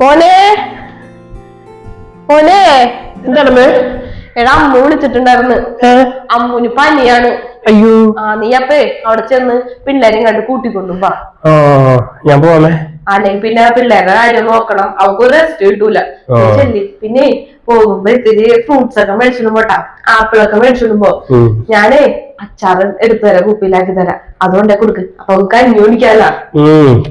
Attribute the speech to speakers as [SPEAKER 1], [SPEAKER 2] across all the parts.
[SPEAKER 1] മോനെ. മോനെ.
[SPEAKER 2] എന്താണ്
[SPEAKER 1] എടാ അമ്മ വിളിച്ചിട്ടുണ്ടായിരുന്നു. അമ്മുന് പനിയാണ്.
[SPEAKER 2] അയ്യോ.
[SPEAKER 1] ആ നീ അപ്പേ അവിടെ ചെന്ന് പിള്ളേരെ കണ്ട് കൂട്ടിക്കൊണ്ടും
[SPEAKER 2] ഞാൻ പോവാമേ.
[SPEAKER 1] അല്ലെങ്കിൽ പിന്നെ പിള്ളേരുടെ കാര്യം നോക്കണം. അവർക്ക് റെസ്റ്റ് കിട്ടൂല. പിന്നെ പോകുമ്പോ ഇത്തിരി ഫ്രൂട്ട്സ് ഒക്കെ മേടിച്ചിടും പോട്ടാ. ആപ്പിളൊക്കെ മേടിച്ചിടുമ്പോ. ഞാനേ അച്ചാറ് എടുത്തു തരാം കുപ്പിയിലാക്കി തരാം. അതുകൊണ്ടേ കൊടുക്ക്. അപ്പൊ അവൾക്ക് കഞ്ഞി കുടിക്കാലോ.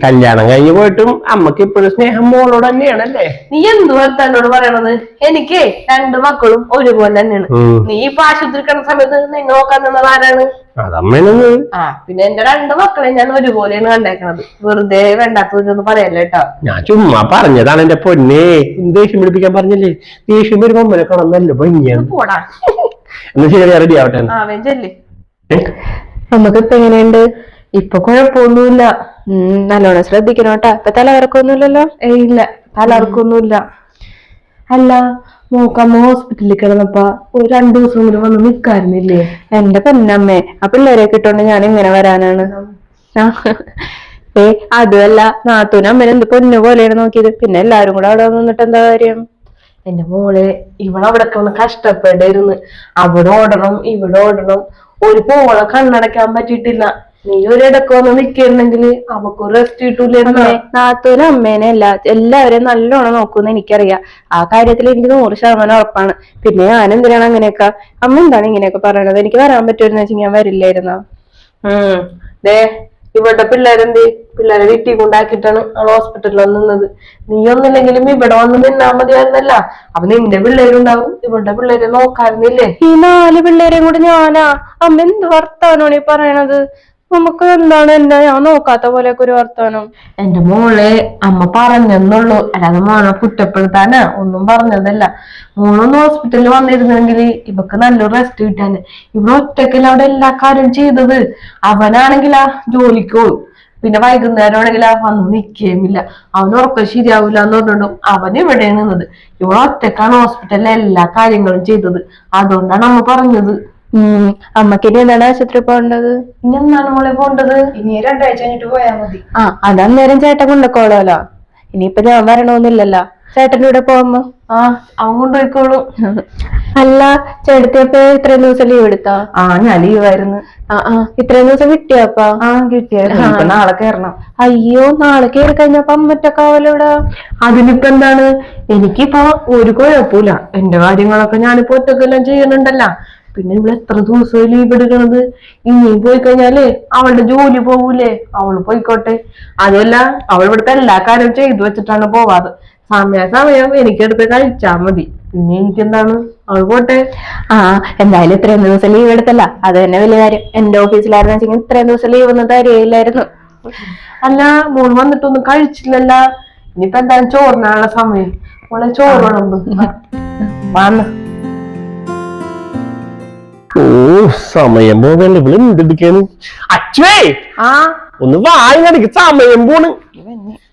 [SPEAKER 2] കല്യാണം കഴിഞ്ഞ് പോയിട്ടും അമ്മയ്ക്ക് ഇപ്പോഴും സ്നേഹം മോളോട് തന്നെയാണല്ലേ?
[SPEAKER 1] നീ എന്ത് തന്നോട് പറയണത്? എനിക്ക് രണ്ട് മക്കളും ഒരുപോലെ തന്നെയാണ്. നീ ഇപ്പൊ ആശുപത്രി കിടന്ന സമയത്ത് നിങ്ങൾ നോക്കാൻ നിന്നത് ആരാണ്? ആ പിന്നെ എന്റെ രണ്ട് മക്കളെ ഞാൻ ഒരുപോലെയാണ് കണ്ടേക്കണത്. വെറുതെ വേണ്ടാത്തതൊന്നും പറയല്ലേ കേട്ടോ
[SPEAKER 2] ഞാൻ ചുമ്മാ പറഞ്ഞതാണ് എന്റെ പൊന്നെ. ദേഷ്യം പിടിപ്പിക്കാൻ പറഞ്ഞല്ലേ? ദേഷ്യം വരുമ്പോ അമ്മനെ കാണാൻ നല്ല ഭംഗിയാണ്
[SPEAKER 1] പോടാ.
[SPEAKER 2] എന്നാ ശരി റെഡി ആവട്ടെ.
[SPEAKER 1] ആ വെഞ്ചല്ലേ?
[SPEAKER 3] നമുക്കിപ്പൊ എങ്ങനെയുണ്ട്? ഇപ്പൊ കുഴപ്പമൊന്നുമില്ല. നല്ലോണം ശ്രദ്ധിക്കണം കേട്ടാ. ഇപ്പൊ തലകറക്കൊന്നുമില്ലല്ലോ
[SPEAKER 1] ഏയ് ഇല്ല. തലർക്കൊന്നുമില്ല അല്ല മോക്കമ്മ ഹോസ്പിറ്റലിൽ കിടന്നപ്പോ ഒരു രണ്ടു ദിവസം കൂടി വന്ന് നിക്കാരുന്നില്ലേ
[SPEAKER 3] എന്റെ പെണ്ണമ്മേ ആ പിള്ളേരെ കിട്ടോണ്ട് ഞാൻ ഇങ്ങനെ വരാനാണ്. ഏ അതുമല്ല നാത്തൂന് അമ്മേനെ എന്ത് പൊന്നു പോലെയാണ് നോക്കിയത്. പിന്നെ എല്ലാരും കൂടെ അവിടെ നിന്നിട്ട് എന്താ കാര്യം?
[SPEAKER 1] എന്റെ മോളെ ഇവളവിടെ കഷ്ടപ്പെടായിരുന്നു അവിടെ ഓടണം ഇവിടെ ഓടണം. ഒരു പോളെ കണ്ണടക്കാൻ പറ്റിയിട്ടില്ല. നീ ഒരിടക്ക് വന്ന് നിക്കണ്ടെങ്കിൽ അവക്ക് റെസ്റ്റ്
[SPEAKER 3] കിട്ടൂലേ നാത്തൂനും അമ്മേനെ എല്ലാ എല്ലാവരെയും നല്ലോണം നോക്കൂന്ന് എനിക്കറിയാം. ആ കാര്യത്തിൽ എനിക്ക് നൂറ് ശതമാനം ഉറപ്പാണ്. പിന്നെ ഞാൻ എന്തിനാണ് അങ്ങനെയൊക്കെ? അമ്മ എന്താണ് ഇങ്ങനെയൊക്കെ പറയണത്? എനിക്ക് വരാൻ പറ്റുമെന്ന് വെച്ചാൽ ഞാൻ വരില്ലായിരുന്നോ?
[SPEAKER 1] ഉം. ദേ ഇവിടെ പിള്ളേരെന്ത് പിള്ളേരെ വീട്ടിൽ കൊണ്ടാക്കിയിട്ടാണ് അവൾ ഹോസ്പിറ്റലിൽ നിന്നത്. നീ ഒന്നില്ലെങ്കിലും ഇവിടെ വന്ന് നിന്നാ മതിയായിരുന്നല്ല. അപ്പൊ നിന്റെ പിള്ളേരുണ്ടാവും ഇവളുടെ പിള്ളേരെ നോക്കാറുന്നില്ലേ
[SPEAKER 3] ഈ നാല് പിള്ളേരെയും കൂടെ ഞാനാ. അമ്മ എന്ത് വർത്താനാണ് ഈ പറയണത്? നമുക്ക് എന്താണ് എന്താ ഞാൻ നോക്കാത്ത പോലെ ഒരു വർത്താനം.
[SPEAKER 1] എന്റെ മോളെ അമ്മ പറഞ്ഞെന്നുള്ളൂ. അല്ലാതെ മോളെ കുറ്റപ്പെടുത്താനാ? ഒന്നും പറഞ്ഞതല്ല. മോളൊന്ന് ഹോസ്പിറ്റലിൽ വന്നിരുന്നെങ്കിൽ ഇവക്ക് നല്ലൊരു റെസ്റ്റ് കിട്ടാന്. ഇവിടെ ഒറ്റക്കല്ല അവിടെ എല്ലാ കാര്യം ചെയ്തത്? അവനാണെങ്കിലാ ജോലിക്ക് പോകും പിന്നെ വൈകുന്നേരം ആ വന്ന് നിൽക്കുകയുമില്ല അവന് ഉറക്കം ശരിയാവില്ല എന്ന് പറഞ്ഞിട്ടും അവൻ ഇവിടെയാണ് നിന്നത്. ഇവിടെ ഒറ്റക്കാണ് ഹോസ്പിറ്റലിലെ എല്ലാ കാര്യങ്ങളും ചെയ്തത്. അതുകൊണ്ടാണ് അമ്മ പറഞ്ഞത്.
[SPEAKER 3] അമ്മയ്ക്ക് ഇനി എന്താണ് ആശുപത്രി പോകേണ്ടത്?
[SPEAKER 1] ഇനി എന്നാണ് മോളെ പോണ്ടത്
[SPEAKER 4] ഇനി രണ്ടാഴ്ച കഴിഞ്ഞിട്ട് പോയാ മതി.
[SPEAKER 3] ആ അതന്നേരം ചേട്ടൻ കൊണ്ടുക്കോളൂല്ലോ ഇനിയിപ്പൊ ഞാൻ വരണമെന്നില്ലല്ലോ. ചേട്ടന്റെ കൂടെ പോകുമ്പോ?
[SPEAKER 1] ആ അവൻ കൊണ്ടുപോയിക്കോളൂ.
[SPEAKER 3] അല്ല ചേട്ടത്തിയപ്പോ ഇത്രയും ദിവസം ലീവ് എടുത്താ?
[SPEAKER 1] ആ ഞാൻ ലീവായിരുന്നു
[SPEAKER 3] ആ ആ ഇത്രയും ദിവസം കിട്ടിയപ്പാ
[SPEAKER 1] ആ കിട്ടിയായിരുന്നു. നാളെ കയറണം.
[SPEAKER 3] അയ്യോ നാളെ കയറി കഴിഞ്ഞപ്പോ അമ്മറ്റൊക്കെ ആവലോടാ
[SPEAKER 1] അതിനിപ്പോ എന്താണ്? എനിക്കിപ്പോ ഒരു കുഴപ്പമില്ല. എന്റെ കാര്യങ്ങളൊക്കെ ഞാനിപ്പോ ഒറ്റക്കെല്ലാം ചെയ്യുന്നുണ്ടല്ല. പിന്നെ ഇവിടെ എത്ര ദിവസമായി ലീവ് എടുക്കണത്? ഇനി പോയി കഴിഞ്ഞാലേ അവളുടെ ജോലി പോകൂലേ? അവൾ പോയിക്കോട്ടെ. അതുമല്ല അവൾ ഇവിടുത്തെ എല്ലാ കാര്യവും ചെയ്തു വെച്ചിട്ടാണ് പോവാറ്. സമയാസമയം എനിക്കെടുത്ത് കഴിച്ചാ മതി. പിന്നെ എനിക്കെന്താണ്? അവൾ പോട്ടെ.
[SPEAKER 3] ആ എന്തായാലും ഇത്രയും ദിവസം ലീവ് എടുത്തല്ല. അത് തന്നെ വലിയ കാര്യം. എന്റെ ഓഫീസിലായിരുന്നു വെച്ചെങ്കിൽ ഇത്രയും ദിവസം ലീവ് ഒന്നും തരികയില്ലായിരുന്നു.
[SPEAKER 1] അല്ല മോൾ വന്നിട്ടൊന്നും കഴിച്ചില്ലല്ല. ഇനിയിപ്പോ എന്തായാലും ചോറിനാണുള്ള സമയം. മോളെ ചോറ് വേണം. വന്ന്
[SPEAKER 2] ഓ സമയം പോകല്ലേ ഇവിടെ എന്തെടുക്കാണ് അച്ഛേ
[SPEAKER 1] ആ.
[SPEAKER 2] ഒന്ന് വാങ്ങടിക്ക് സമയം പോണ്.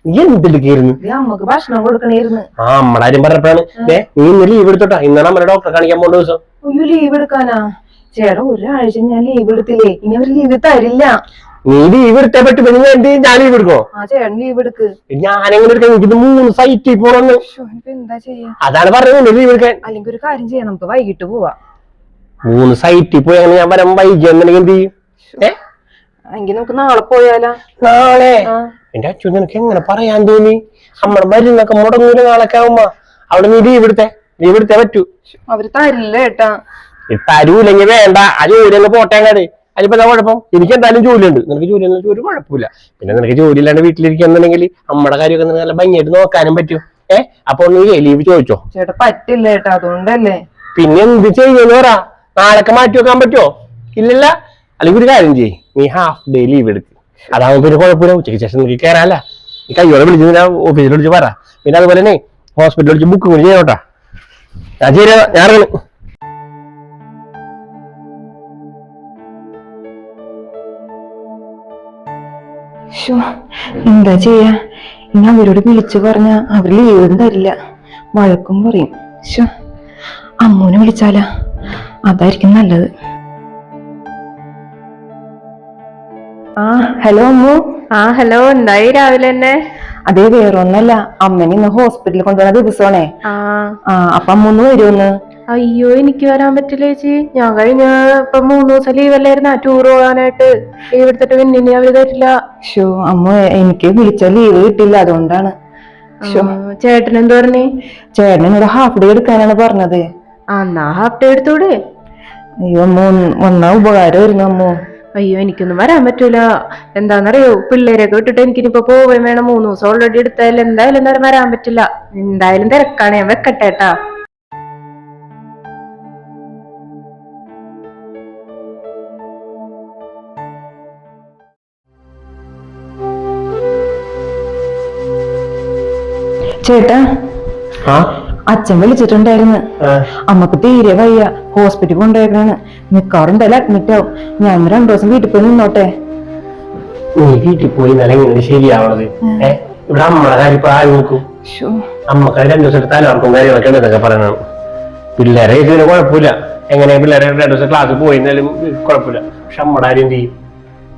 [SPEAKER 2] നീ എന്തെടുക്കായിരുന്നു
[SPEAKER 4] അമ്മയ്ക്ക് ഭക്ഷണം കൊടുക്കണേരുന്ന്
[SPEAKER 2] ആ അമ്മടെ കാര്യം പറഞ്ഞപ്പോഴാണ്. ഏ നീ ഇന്ന് ലീവ് എടുത്തോട്ടാ. ഇന്നാണ് നമ്മുടെ ഡോക്ടറെ കാണിക്കാൻ പോണ്ട ദിവസം.
[SPEAKER 4] അയ്യോ ലീവ് എടുക്കാനാ? ചേട്ടാ ഒരാഴ്ച ഞാൻ ലീവ് എടുത്തില്ലേ? ഇനി അവർ ലീവ് തരില്ല.
[SPEAKER 2] നീ ലീവ് എടുത്തേ പറ്റും. പിന്നെ ഞാൻ എന്ത്? ഞാൻ ലീവ് എടുക്കോ?
[SPEAKER 4] ആ ചേട്ടൻ ലീവ് എടുക്ക്.
[SPEAKER 2] ഞാനെങ്ങനെ എടുക്കാൻ മൂന്ന് സൈറ്റിൽ പോണെന്ന്.
[SPEAKER 4] എന്താ ചെയ്യാ?
[SPEAKER 2] അതാണ് പറഞ്ഞത്. ലീവ് എടുക്കാൻ.
[SPEAKER 4] അല്ലെങ്കിൽ ഒരു കാര്യം ചെയ്യാം. നമുക്ക് വൈകിട്ട് പോവാ.
[SPEAKER 2] മൂന്ന് സൈറ്റിൽ പോയി അങ്ങനെ ഞാൻ വരാൻ വൈകിയെന്നുണ്ടെങ്കിൽ എന്ത് ചെയ്യും?
[SPEAKER 4] എങ്കിൽ നമുക്ക് നാളെ പോയാലോ?
[SPEAKER 2] നാളെ. എന്റെ അച്ഛൻ നിനക്ക് എങ്ങനെ പറയാൻ തോന്നി? നമ്മുടെ മരുന്നൊക്കെ മുടങ്ങൂല നാളൊക്കെ ആവുമ്പോ? അവിടെ നീ ലീവ് എടുത്തേ. ലീവ് എടുത്തേ പറ്റൂ.
[SPEAKER 4] അവർ തരില്ല ഏട്ടാ?
[SPEAKER 2] ഈ തരൂലെങ്കിൽ വേണ്ട. ആ ജോലി അങ്ങ് പോട്ടെ അങ്ങാട്. അതിപ്പോ എന്താ കുഴപ്പം? എനിക്ക് എന്തായാലും ജോലിയുണ്ട്. നിനക്ക് ജോലി ഒന്നും ഒരു കുഴപ്പമില്ല. പിന്നെ നിനക്ക് ജോലി ഇല്ലാണ്ട് വീട്ടിലിരിക്കുന്നുണ്ടെങ്കിൽ നമ്മുടെ കാര്യമൊക്കെ നിനക്ക് നല്ല ഭംഗിയായിട്ട് നോക്കാനും പറ്റും. ഏഹ് അപ്പൊ നീ ലീവ് ചോദിച്ചോ?
[SPEAKER 4] ചേട്ടാ പറ്റില്ല ഏട്ടാ. അതുകൊണ്ടല്ലേ.
[SPEAKER 2] പിന്നെ എന്ത് ചെയ്യുന്നു പറ. നാളൊക്കെ മാറ്റി വെക്കാൻ പറ്റുമോ ഇല്ലല്ല. അല്ലെങ്കിൽ ഒരു കാര്യം ചെയ്യ്. നീ ഹാഫ് ഡേ ലീവ് എടുക്ക്. അതാവുമ്പോൾ പിന്നെ കുഴപ്പമില്ല. ഉച്ചയ്ക്ക് ശേഷം നിനക്ക് കയറാല്ല നീ കയ്യോടെ വിളിച്ച് ഞാൻ ഓഫീസിൽ വിളിച്ച് പറ. പിന്നെ അതുപോലെ തന്നെ ഹോസ്പിറ്റലിൽ വിളിച്ച് ബുക്ക് കൂടി ചെയ്യണോട്ടാ ഞാൻ ശരി ഞാൻ
[SPEAKER 4] എന്താ ചെയ്യാ? ഇനി അവരോട് വിളിച്ചു പറഞ്ഞ അവർ ലീവ് തരില്ല. വഴക്കും പറയും. അമ്മൂനെ വിളിച്ചാലാ? അതായിരിക്കും നല്ലത്. ആ ഹലോ അമ്മു.
[SPEAKER 3] ആ ഹലോ. എന്തായി രാവിലെ തന്നെ?
[SPEAKER 4] അതേ വേറൊന്നല്ല. അമ്മനെ ഇന്ന് ഹോസ്പിറ്റലിൽ കൊണ്ടുവന്ന ദിവസമാണേ.
[SPEAKER 3] ആ.
[SPEAKER 4] അപ്പൊ അമ്മ ഒന്ന് വരുമെന്ന്
[SPEAKER 3] അയ്യോ എനിക്ക് വരാൻ പറ്റില്ല ചേച്ചി. ഞാൻ കഴിഞ്ഞ ഇപ്പൊ മൂന്ന് ദിവസം ലീവ് അല്ലായിരുന്ന ടൂർ പോകാനായിട്ട്. ലീവ് എടുത്തിട്ട് പിന്നെ അവർ തരില്ല.
[SPEAKER 4] ഷോ അമ്മ എനിക്ക് വിളിച്ച ലീവ് കിട്ടില്ല അതുകൊണ്ടാണ്.
[SPEAKER 3] ചേട്ടൻ എന്ത് പറഞ്ഞേ?
[SPEAKER 4] ചേട്ടൻ എന്നോട് ഹാഫ് ഡേ എടുക്കാനാണ് പറഞ്ഞത്.
[SPEAKER 3] എന്നാ ഹാഫ് ഡേ എടുത്തൂടെ.
[SPEAKER 4] അയ്യോ അമ്മ ഒന്ന് വന്നാ ഉപകാരമായിരുന്നു അമ്മ.
[SPEAKER 3] അയ്യോ എനിക്കൊന്നും വരാൻ പറ്റൂല. എന്താന്നറിയോ പിള്ളേരൊക്കെ വിട്ടിട്ട് എനിക്കിനിപ്പോ പോവുകയും വേണം. മൂന്ന് ദിവസം ഓൾറെഡി എടുത്താലും എന്തായാലും എന്തായാലും വരാൻ പറ്റില്ല. എന്തായാലും തിരക്കാണ് ഞാൻ വെക്കട്ടെ കേട്ടാ
[SPEAKER 4] ചേട്ടാ.
[SPEAKER 2] ആ?
[SPEAKER 4] അച്ഛൻ വിളിച്ചിട്ടുണ്ടായിരുന്നു. അമ്മയ്ക്ക് തീരെ വയ്യ. ഹോസ്പിറ്റലിൽ കൊണ്ടുപോയേക്കാണ് മിക്കവാറും അഡ്മിറ്റ് ആവും ഞാൻ രണ്ടു ദിവസം വീട്ടിൽ പോയി നിന്നോട്ടെ.
[SPEAKER 2] നീ വീട്ടിൽ പോയി നിലങ്ങനെ ശരിയാവണത്. ഇവിടെ അമ്മയുടെ കാര്യം ഇപ്പൊ ആര് നോക്കും? അമ്മയ്ക്ക് രണ്ടു ദിവസം എടുത്താലും അവർക്കും കാര്യങ്ങളൊക്കെ ഉണ്ടെന്നൊക്കെ പറയണം പിള്ളേരെ ഇതിന് കുഴപ്പമില്ല. എങ്ങനെ പിള്ളേരെ രണ്ടു ദിവസം ക്ലാസ്സിൽ പോയിരുന്നാലും കുഴപ്പമില്ല. പക്ഷെ അമ്മയുടെ കാര്യം എന്ത് ചെയ്യും?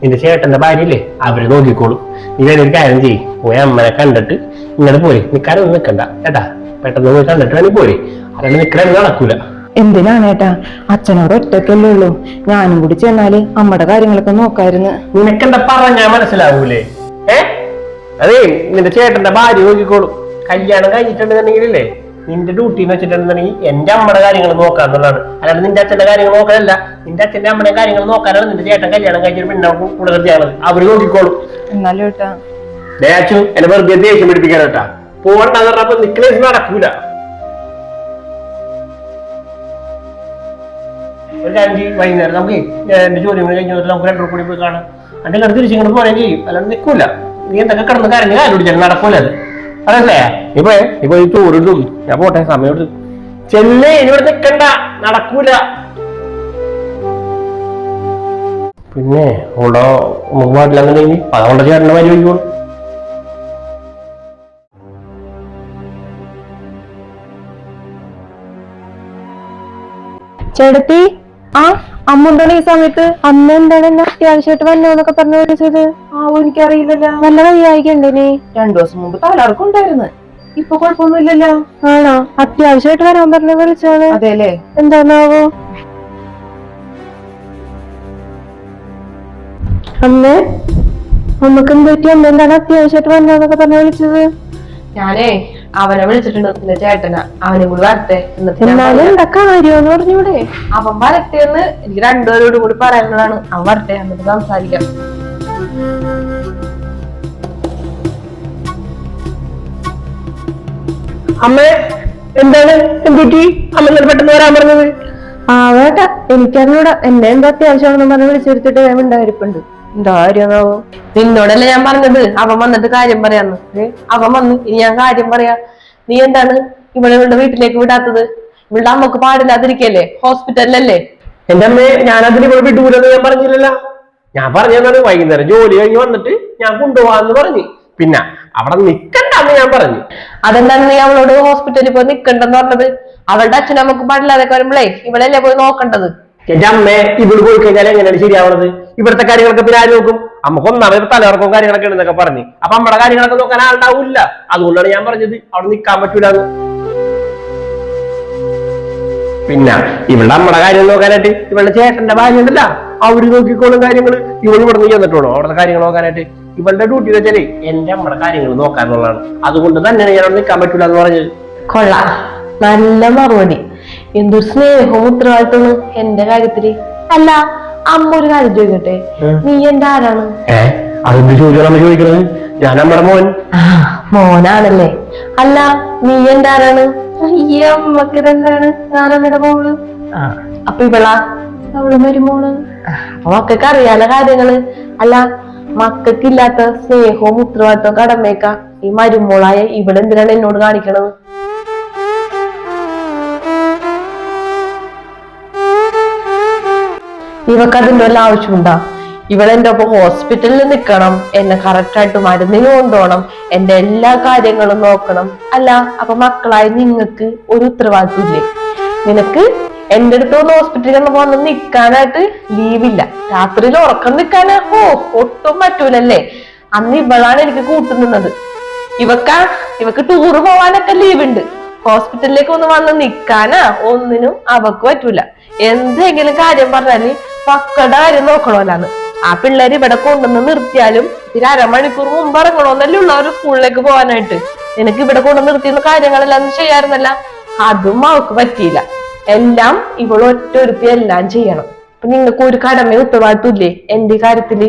[SPEAKER 2] നിന്റെ ചേട്ടന്റെ ഭാര്യയില്ലേ അവർ നോക്കിക്കോളും. നീ വേറെ ഒരു കാര്യം ചെയ്യും. പോയി അമ്മനെ കണ്ടിട്ട് ഇങ്ങനെ പോരെ. നിക്കാരൊന്നും നിക്കണ്ട. കേട്ടാ? പെട്ടെന്ന് പോയി കണ്ടിട്ട് വേണമെങ്കിൽ പോരെ അല്ലാണ്ട് നടക്കൂല.
[SPEAKER 4] എന്തിനാണ് ഏട്ടാ? അച്ഛനോട് ഒറ്റക്കല്ലേ ഉള്ളൂ. ഞാനും കൂടി ചെന്നാൽ അമ്മയുടെ കാര്യങ്ങളൊക്കെ നോക്കായിരുന്നു.
[SPEAKER 2] നിനക്കെന്താ പറഞ്ഞാ മനസ്സിലാവൂലേ? ഏ? അതേ നിന്റെ ചേട്ടന്റെ ഭാര്യ നോക്കിക്കോളും. കല്യാണം കഴിഞ്ഞിട്ടുണ്ടെന്നുണ്ടെങ്കിലേ നിന്റെ ഡ്യൂട്ടി എന്ന് വെച്ചിട്ടുണ്ടെന്നുണ്ടെങ്കിൽ എന്റെ അമ്മയുടെ കാര്യങ്ങൾ നോക്കാന്നുള്ളതാണ്. അല്ലാണ്ട് നിന്റെ അച്ഛന്റെ കാര്യങ്ങൾ നോക്കാനല്ല നിന്റെ അച്ഛന്റെ അമ്മയുടെ കാര്യങ്ങൾ നോക്കാനാണ് നിന്റെ ചേട്ടൻ കല്യാണം കഴിച്ചിട്ട് പിന്നെ കൂടുതൽ നിർത്തിയാണത് അവർ നോക്കിക്കോളും.
[SPEAKER 4] എന്നാലും ഏട്ടാ.
[SPEAKER 2] എന്നെ വെറുതെ ദേഷ്യം പിടിപ്പിക്കാൻ കേട്ടാ പോകണ്ടെന്ന് പറഞ്ഞപ്പോ നിക്ലേസ് നടക്കൂല. ഒരു കാര്യം ചെയ്യും വൈകുന്നേരം നമുക്ക് എന്റെ ജോലി കഴിഞ്ഞ നമുക്ക് രണ്ടു കൂടി പോയി കാണാം. അന്റെ കടുത്ത് തിരിച്ചു ഇങ്ങോട്ട് പോരുകയും ചെയ്യും. അല്ലാണ്ട് നിൽക്കൂല നീ എന്തൊക്കെ കിടന്ന് കരഞ്ഞ് കാര്യം പിടിച്ചാൽ നടക്കൂല അത്. അതല്ലേ? ഇപ്പൊ ഇപ്പൊ ഈ ചോറിടും ഞാൻ പോട്ടെ സമയം എടുത്തു. ചെല്ലേ ഇവിടെ നിൽക്കണ്ട നടക്കൂല. പിന്നെ ഉള്ള നമുക്ക് അതുകൊണ്ട് ചേട്ടന്റെ വരി വയ്ക്കോളൂ
[SPEAKER 3] ചേട്ടത്തി ആ അമ്മ എന്താണ് ഈ സമയത്ത്? അമ്മ എന്താണ് എന്നെ അത്യാവശ്യമായിട്ട് വന്നോന്നൊക്കെ പറഞ്ഞു വിളിച്ചത്?
[SPEAKER 4] ആ എനിക്കറിയില്ലല്ലോ.
[SPEAKER 3] നല്ല വയ്യായിക്കണ്ടേ
[SPEAKER 4] രണ്ടു ദിവസം മുമ്പ് തലർക്കുണ്ടായിരുന്നു ഇപ്പൊ കുഴപ്പമൊന്നുമില്ലല്ലോ.
[SPEAKER 3] ആണോ? അത്യാവശ്യമായിട്ട് വരാൻ പറഞ്ഞു വിളിച്ചാണ്
[SPEAKER 4] അതെല്ലേ
[SPEAKER 3] എന്താണാവോ? അമ്മ അമ്മയ്ക്ക് എന്ത് പറ്റി? അമ്മ എന്താണ് അത്യാവശ്യമായിട്ട് വന്നോന്നൊക്കെ പറഞ്ഞു വിളിച്ചത്?
[SPEAKER 1] ഞാനേ അവനെ വിളിച്ചിട്ടുണ്ട് പിന്നെ ചേട്ടനാ. അവനും കൂടി വരട്ടെ
[SPEAKER 3] കാര്യമെന്ന് പറഞ്ഞൂടെ
[SPEAKER 1] അവൻ വരട്ടെ എന്ന് എനിക്ക് രണ്ടുപേരോട് കൂടി പറയാനുള്ളതാണ് അവൻ വരട്ടെ എന്നിട്ട് സംസാരിക്കാം.
[SPEAKER 2] അമ്മ എന്താണ്? എന്തുറ്റി അമ്മ പെട്ടെന്ന് വരാൻ പറഞ്ഞത്?
[SPEAKER 3] ആ വേട്ട എനിക്കറിഞ്ഞൂടാ. എന്നെ എന്താ അത്യാവശ്യമാണെന്ന് പറഞ്ഞ് വിളിച്ചെടുത്തിട്ട് ഞാൻ ഉണ്ടായിരിപ്പുണ്ട്. എന്താ കാര്യമാവോ
[SPEAKER 1] നിന്നോടല്ലേ ഞാൻ പറഞ്ഞത്. അവൻ വന്നിട്ട് കാര്യം പറയാന്ന്. അവൻ വന്നു. ഇനി ഞാൻ കാര്യം പറയാ. നീ എന്താണ് ഇവിടെ ഇവളുടെ വീട്ടിലേക്ക് വിടാത്തത്? ഇവളുടെ അമ്മയ്ക്ക് പാടില്ലാതിരിക്കല്ലേ? ഹോസ്പിറ്റലിലല്ലേ?
[SPEAKER 2] എന്റെ അമ്മയെ ഞാൻ അതിന് ഇവിടെ വിട്ടൂലെന്ന് ഞാൻ പറഞ്ഞില്ലല്ലോ. ഞാൻ പറഞ്ഞാണ് വൈകുന്നേരം ജോലി കഴിഞ്ഞ് വന്നിട്ട് ഞാൻ കൊണ്ടുപോവാന്ന് പറഞ്ഞു. പിന്നെ അവിടെ നിക്കണ്ടെന്ന് ഞാൻ പറഞ്ഞു.
[SPEAKER 1] അതെന്താണ് നീ അവളോട് ഹോസ്പിറ്റലിൽ പോയി നിക്കണ്ടെന്ന് പറഞ്ഞത്? അവളുടെ അച്ഛനും അമ്മയ്ക്ക് വരുമ്പളേ ഇവളല്ലേ പോയി നോക്കേണ്ടത്?
[SPEAKER 2] എന്റെ അമ്മേ ഇവിടെ പോയി കഴിഞ്ഞാൽ എങ്ങനെയാണ് ശരിയാവണത്? ഇവിടുത്തെ കാര്യങ്ങളൊക്കെ പിന്നെ ആര് നോക്കും? നമുക്ക് ഒന്നാമത് തലവർക്കും കാര്യങ്ങളൊക്കെ ഉണ്ടെന്നൊക്കെ പറഞ്ഞു. അപ്പൊ നമ്മുടെ കാര്യങ്ങളൊക്കെ നോക്കാൻ ആളുണ്ടാവില്ല. അതുകൊണ്ടാണ് ഞാൻ പറഞ്ഞത് അവിടെ നിൽക്കാൻ പറ്റൂല പിന്നെ ഇവിടെ നമ്മുടെ കാര്യം നോക്കാനായിട്ട് ഇവളുടെ ചേട്ടന്റെ ഭാര്യ ഉണ്ടല്ല. അവർ നോക്കിക്കോളും കാര്യങ്ങൾ ഇവൾ ഇവിടെ നീ ചെന്നിട്ടുള്ളൂ അവിടുത്തെ കാര്യങ്ങൾ നോക്കാനായിട്ട്. ഇവളുടെ ഡ്യൂട്ടി വെച്ചാൽ എന്റെ നമ്മുടെ കാര്യങ്ങൾ നോക്കാനുള്ളതാണ്. അതുകൊണ്ട് തന്നെയാണ് ഞാൻ അവിടെ നിൽക്കാൻ പറ്റൂല എന്ന് പറഞ്ഞത്.
[SPEAKER 1] കൊള്ളാം. നല്ല മറുപടി. എന്തൊരു സ്നേഹവും ഉത്തരവാദിത്തമാണ് എന്റെ കാര്യത്തിൽ. അല്ല അമ്മ ഒരു കാര്യം ചോദിക്കട്ടെ? നീ എന്റെ ആരാണ്?
[SPEAKER 2] അതെന്ത് ഞാൻ നമ്മുടെ മോൻ.
[SPEAKER 1] ആ മോനാണല്ലേ. അല്ല നീ എന്റെ ആരാണ്? അമ്മയ്ക്ക് ഇതെന്താണ് ഞാനമ്മയുടെ മോൾ. ആ അപ്പൊ ഇവളാ?
[SPEAKER 3] അവൾ മരുമോൾ
[SPEAKER 1] അപ്പൊ മക്കൾക്ക് അറിയാല കാര്യങ്ങൾ. അല്ല മക്കൾക്കില്ലാത്ത സ്നേഹവും ഉത്തരവാദിത്തവും കടമേക്ക ഈ മരുമോളായ ഇവിടെ എന്തിനാണ് എന്നോട് കാണിക്കണത്? ഇവക്ക് അതിന്റെ വല്ല ആവശ്യമുണ്ടാ? ഇവളെന്റെ ഒപ്പം ഹോസ്പിറ്റലിൽ നിൽക്കണം. എന്നെ കറക്റ്റ് ആയിട്ട് മരുന്നിന് കൊണ്ടുപോകണം. എന്റെ എല്ലാ കാര്യങ്ങളും നോക്കണം. അല്ല അപ്പൊ മക്കളായി നിങ്ങൾക്ക് ഒരു ഉത്തരവാദിത്വം ഇല്ലേ നിനക്ക് എന്റെ അടുത്ത് ഒന്ന് ഹോസ്പിറ്റലിൽ ഒന്ന് പോകാൻ നിൽക്കാനായിട്ട് ലീവില്ല രാത്രിയിൽ ഉറക്കം നിൽക്കാനാ ഓ ഒട്ടും പറ്റൂലല്ലേ? അന്ന് ഇവളാണ് എനിക്ക് കൂട്ടുനിന്നത് ഇവക്ക ഇവക്ക് ടൂറ് പോവാനൊക്കെ ലീവ് ഉണ്ട് ഹോസ്പിറ്റലിലേക്ക് ഒന്ന് വന്ന് നിക്കാനാ? ഒന്നിനും അവക്ക് പറ്റൂല. എന്തെങ്കിലും കാര്യം പറഞ്ഞാൽ മക്കളുടെ കാര്യം നോക്കണോലാന്ന് ആ പിള്ളേര് ഇവിടെ കൊണ്ടുവന്ന് നിർത്തിയാലും ഒരു അരമണിക്കൂർ മുമ്പ് ഇറങ്ങണോന്നല്ലേ ഉള്ള ഒരു സ്കൂളിലേക്ക് പോകാനായിട്ട്. നിനക്ക് ഇവിടെ കൊണ്ടു നിർത്തിയുന്ന കാര്യങ്ങളെല്ലാം ചെയ്യാറുന്നല്ല അതും അവൾക്ക് പറ്റിയില്ല. എല്ലാം ഇവൾ ഒറ്റൊരുത്തി എല്ലാം ചെയ്യണം. അപ്പൊ നിങ്ങൾക്ക് ഒരു കടമ ഉത്തരവാദിത്വം ഇല്ലേ എന്റെ കാര്യത്തിൽ?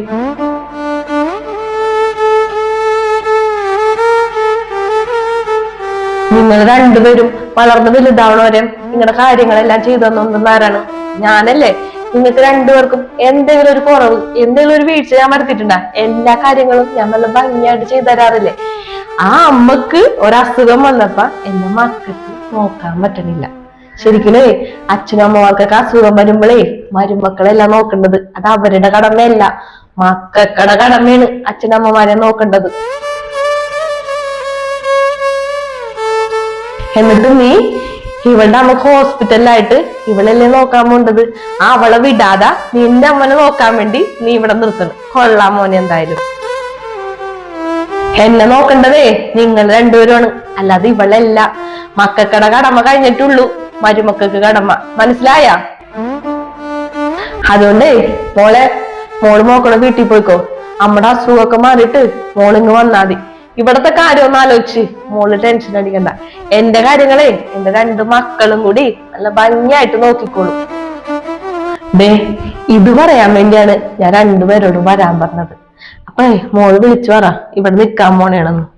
[SPEAKER 1] നിങ്ങൾ രണ്ടുപേരും വളർന്ന് വലുതാവണവരെ നിങ്ങളുടെ കാര്യങ്ങളെല്ലാം ചെയ്തു തന്നൊന്നും ആരാണ് ഞാനല്ലേ നിങ്ങൾക്ക് രണ്ടുപേർക്കും എന്തെങ്കിലും ഒരു കുറവ് എന്തെങ്കിലും ഒരു വീഴ്ച ഞാൻ വരുത്തിയിട്ടുണ്ടാ? എല്ലാ കാര്യങ്ങളും ഞാൻ നല്ല ഭംഗിയായിട്ട് ചെയ്തു തരാറില്ലേ? ആ അമ്മയ്ക്ക് ഒരസുഖം വന്നപ്പ എന്റെ മക്കൾക്ക് നോക്കാൻ പറ്റണില്ല. ശരിക്കും അച്ഛനും അമ്മമാർക്കൊക്കെ അസുഖം വരുമ്പോഴേ മരുമക്കളെല്ലാം നോക്കേണ്ടത് അത് അവരുടെ കടമയല്ല. മക്കൾക്കടെ കടമയാണ് അച്ഛനമ്മമാരെ നോക്കേണ്ടത്. എന്നിട്ട് നീ ഇവളുടെ അമ്മയ്ക്ക് ഹോസ്പിറ്റലിലായിട്ട് ഇവളല്ലേ നോക്കാൻ പോണ്ടത്? ആ അവളെ വിടാതെ നിന്റെ അമ്മനെ നോക്കാൻ വേണ്ടി നീ ഇവിടെ നിർത്തണം. കൊള്ളാം മോനെ എന്തായാലും. എന്നെ നോക്കണ്ടതേ? നിങ്ങൾ രണ്ടുപേരുമാണ്. അല്ലാതെ ഇവളല്ല. മക്കക്കട കടമ കഴിഞ്ഞിട്ടുള്ളൂ. മരുമക്കൾക്ക് കടമ. മനസ്സിലായ? അതുകൊണ്ടേ മോളെ മോൾ മോക്കളെ വീട്ടിൽ പോയിക്കോ. അമ്മടെ അസുഖമൊക്കെ മാറിയിട്ട് മോളിങ് വന്നാ മതി. ഇവിടത്തെ കാര്യം ഒന്ന് ആലോചിച്ച്. മോൾ ടെൻഷൻ അടിക്കണ്ട. എന്റെ കാര്യങ്ങളെ എന്റെ രണ്ട് മക്കളും കൂടി നല്ല ഭംഗിയായിട്ട് നോക്കിക്കോളും. ദേ ഇത് പറയാൻ വേണ്ടിയാണ് ഞാൻ രണ്ടുപേരോടും വരാൻ പറഞ്ഞത്. അപ്പൊ മോൾ വിളിച്ചു പറ. ഇവിടെ നിൽക്കാൻ പോണേണെന്ന്.